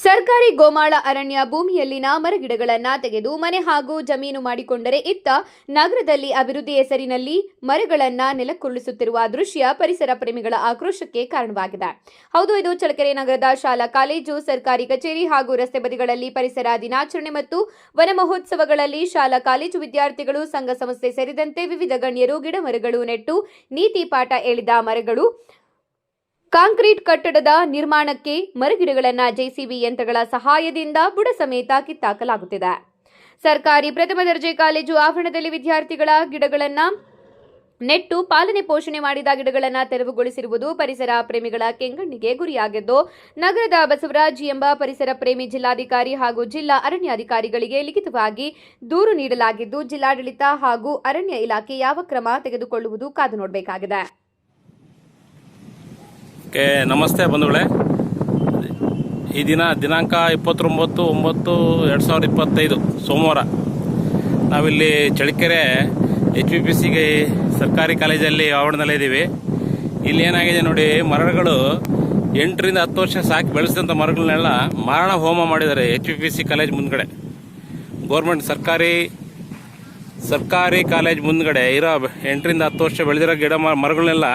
ಸರ್ಕಾರಿ ಗೋಮಾಳ ಅರಣ್ಯ ಭೂಮಿಯಲ್ಲಿನ ಮರಗಿಡಗಳನ್ನ ತೆಗೆದು ಮನೆ ಹಾಗೂ ಜಮೀನು ಮಾಡಿಕೊಂಡರೆ ಇತ್ತ ನಗರದಲ್ಲಿ ಅಭಿವೃದ್ಧಿ ಹೆಸರಿನಲ್ಲಿ ಮರಗಳನ್ನ ನೆಲಕ್ಕುರುಳಿಸುತ್ತಿರುವ ದೃಶ್ಯ ಪರಿಸರ ಪ್ರೇಮಿಗಳ ಆಕ್ರೋಶಕ್ಕೆ ಕಾರಣವಾಗಿದೆ. ಹೌದು, ಇದು ಚಳಕೆರೆ ನಗರದ ಶಾಲಾ, ಕಾಲೇಜು, ಸರ್ಕಾರಿ ಕಚೇರಿ ಹಾಗೂ ರಸ್ತೆ ಬದಿಗಳಲ್ಲಿ ಪರಿಸರ ದಿನಾಚರಣೆ ಮತ್ತು ವನ ಮಹೋತ್ಸವಗಳಲ್ಲಿ ಶಾಲಾ, ಕಾಲೇಜು ವಿದ್ಯಾರ್ಥಿಗಳು, ಸಂಘ ಸಂಸ್ಥೆ ಸೇರಿದಂತೆ ವಿವಿಧ ಗಣ್ಯರು ಗಿಡ ಮರಗಳು ನೆಟ್ಟು ನೀತಿ ಪಾಠ ಹೇಳಿದ ಮರಗಳು ಕಾಂಕ್ರೀಟ್ ಕಟ್ಟಡದ ನಿರ್ಮಾಣಕ್ಕೆ ಮರಗಿಡಗಳನ್ನು ಜೆಸಿಬಿ ಯಂತ್ರಗಳ ಸಹಾಯದಿಂದ ಬುಡ ಸಮೇತ ಕಿತ್ತಾಕಲಾಗುತ್ತಿದೆ. ಸರ್ಕಾರಿ ಪ್ರಥಮ ದರ್ಜೆ ಕಾಲೇಜು ಆವರಣದಲ್ಲಿ ವಿದ್ಯಾರ್ಥಿಗಳ ಗಿಡಗಳನ್ನು ನೆಟ್ಟು ಪಾಲನೆ ಪೋಷಣೆ ಮಾಡಿದ ಗಿಡಗಳನ್ನು ತೆರವುಗೊಳಿಸಿರುವುದು ಪರಿಸರ ಪ್ರೇಮಿಗಳ ಕೆಂಗಣ್ಣಿಗೆ ಗುರಿಯಾಗಿದ್ದು, ನಗರದ ಬಸವರಾಜ್ ಎಂಬ ಪರಿಸರ ಪ್ರೇಮಿ ಜಿಲ್ಲಾಧಿಕಾರಿ ಹಾಗೂ ಜಿಲ್ಲಾ ಅರಣ್ಯಾಧಿಕಾರಿಗಳಿಗೆ ಲಿಖಿತವಾಗಿ ದೂರು ನೀಡಲಾಗಿದ್ದು, ಜಿಲ್ಲಾಡಳಿತ ಹಾಗೂ ಅರಣ್ಯ ಇಲಾಖೆ ಯಾವ ಕ್ರಮ ತೆಗೆದುಕೊಳ್ಳುವುದು ಕಾದು ನೋಡಬೇಕಾಗಿದೆ. ಓಕೆ ನಮಸ್ತೆ ಬಂಧುಗಳೇ. ಈ ದಿನ ದಿನಾಂಕ ಇಪ್ಪತ್ತೊಂಬತ್ತು ಒಂಬತ್ತು ಎರಡು ಸಾವಿರದ ಇಪ್ಪತ್ತೈದು ಸೋಮವಾರ. ನಾವಿಲ್ಲಿ ಚಳ್ಳಕೆರೆ ಎಚ್ ಪಿ ಪಿ ಸಿಗೆ ಸರ್ಕಾರಿ ಕಾಲೇಜಲ್ಲಿ ಆವರಣದಲ್ಲಿ ಇದ್ದೀವಿ. ಇಲ್ಲಿ ಏನಾಗಿದೆ ನೋಡಿ, ಮರಗಳು ಎಂಟರಿಂದ ಹತ್ತು ವರ್ಷ ಸಾಕಿ ಬೆಳೆಸಿದಂಥ ಮರಗಳನ್ನೆಲ್ಲ ಮಾರಣ ಹೋಮ ಮಾಡಿದ್ದಾರೆ H P P C college ಮುಂದ್ಗಡೆ. ಗೋರ್ಮೆಂಟ್ ಸರ್ಕಾರಿ ಸರ್ಕಾರಿ ಕಾಲೇಜ್ ಮುಂದ್ಗಡೆ ಇರೋ ಎಂಟರಿಂದ ಹತ್ತು ವರ್ಷ ಬೆಳೆದಿರೋ ಗಿಡ ಮರಗಳನ್ನೆಲ್ಲ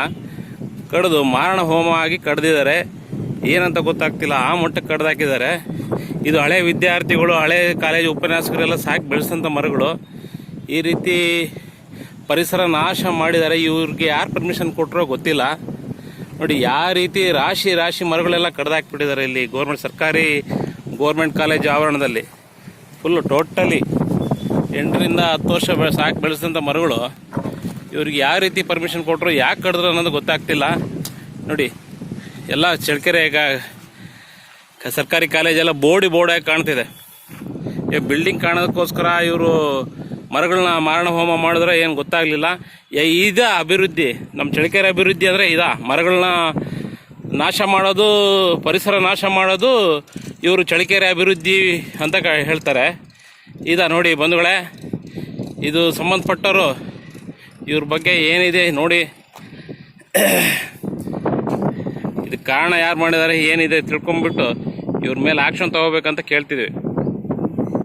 ಕಡಿದು ಮಾರಣ ಹೋಮ ಆಗಿ ಕಡ್ದಿದ್ದಾರೆ. ಏನಂತ ಗೊತ್ತಾಗ್ತಿಲ್ಲ. ಆ ಮಟ್ಟಕ್ಕೆ ಕಡ್ದಾಕಿದ್ದಾರೆ. ಇದು ಹಳೆ ವಿದ್ಯಾರ್ಥಿಗಳು, ಹಳೆ ಕಾಲೇಜು ಉಪನ್ಯಾಸಕರೆಲ್ಲ ಸಾಕಿ ಬೆಳೆಸಂಥ ಮರಗಳು. ಈ ರೀತಿ ಪರಿಸರ ನಾಶ ಮಾಡಿದ್ದಾರೆ. ಇವ್ರಿಗೆ ಯಾರು ಪರ್ಮಿಷನ್ ಕೊಟ್ಟರೋ ಗೊತ್ತಿಲ್ಲ. ನೋಡಿ ಯಾವ ರೀತಿ ರಾಶಿ ರಾಶಿ ಮರಗಳೆಲ್ಲ ಕಡ್ದಾಕ್ಬಿಟ್ಟಿದ್ದಾರೆ ಇಲ್ಲಿ ಗೋರ್ಮೆಂಟ್, ಸರ್ಕಾರಿ ಗೋರ್ಮೆಂಟ್ ಕಾಲೇಜ್ ಆವರಣದಲ್ಲಿ. ಫುಲ್ಲು ಟೋಟಲಿ ಎಂಟರಿಂದ ಹತ್ತು ವರ್ಷ ಸಾಕು ಸಾಕಿ ಬೆಳೆಸಿದಂಥ ಮರಗಳು. ಇವ್ರಿಗೆ ಯಾವ ರೀತಿ ಪರ್ಮಿಷನ್ ಕೊಟ್ಟರು ಯಾಕೆ ಕಡಿದ್ರು ಅನ್ನೋದು ಗೊತ್ತಾಗ್ತಿಲ್ಲ. ನೋಡಿ, ಎಲ್ಲ ಚಳ್ಳಕೆರೆ ಈಗ ಸರ್ಕಾರಿ ಕಾಲೇಜೆಲ್ಲ ಬೋರ್ಡಿ ಬೋರ್ಡಾಗಿ ಕಾಣ್ತಿದೆ. ಈ ಬಿಲ್ಡಿಂಗ್ ಕಾಣೋದಕ್ಕೋಸ್ಕರ ಇವರು ಮರಗಳನ್ನ ಮಾರಣ ಹೋಮ ಮಾಡಿದ್ರೆ ಏನು ಗೊತ್ತಾಗಲಿಲ್ಲ. ಇದ ಅಭಿವೃದ್ಧಿ ನಮ್ಮ ಚಳಕೆರೆ ಅಭಿವೃದ್ಧಿ ಅಂದರೆ ಇದಾ. ಮರಗಳನ್ನ ನಾಶ ಮಾಡೋದು, ಪರಿಸರ ನಾಶ ಮಾಡೋದು ಇವರು ಚಳ್ಳಕೆರೆ ಅಭಿವೃದ್ಧಿ ಅಂತ ಹೇಳ್ತಾರೆ. ಇದ ನೋಡಿ ಬಂಧುಗಳೇ, ಇದು ಸಂಬಂಧಪಟ್ಟವರು ಇವ್ರ ಬಗ್ಗೆ ಏನಿದೆ ನೋಡಿ. ಇದಕ್ಕೆ ಕಾರಣ ಯಾರು ಮಾಡಿದ್ದಾರೆ ಏನಿದೆ ತಿಳ್ಕೊಂಬಿಟ್ಟು ಇವ್ರ ಮೇಲೆ ಆ್ಯಕ್ಷನ್ ತೊಗೋಬೇಕಂತ ಕೇಳ್ತಿದ್ವಿ.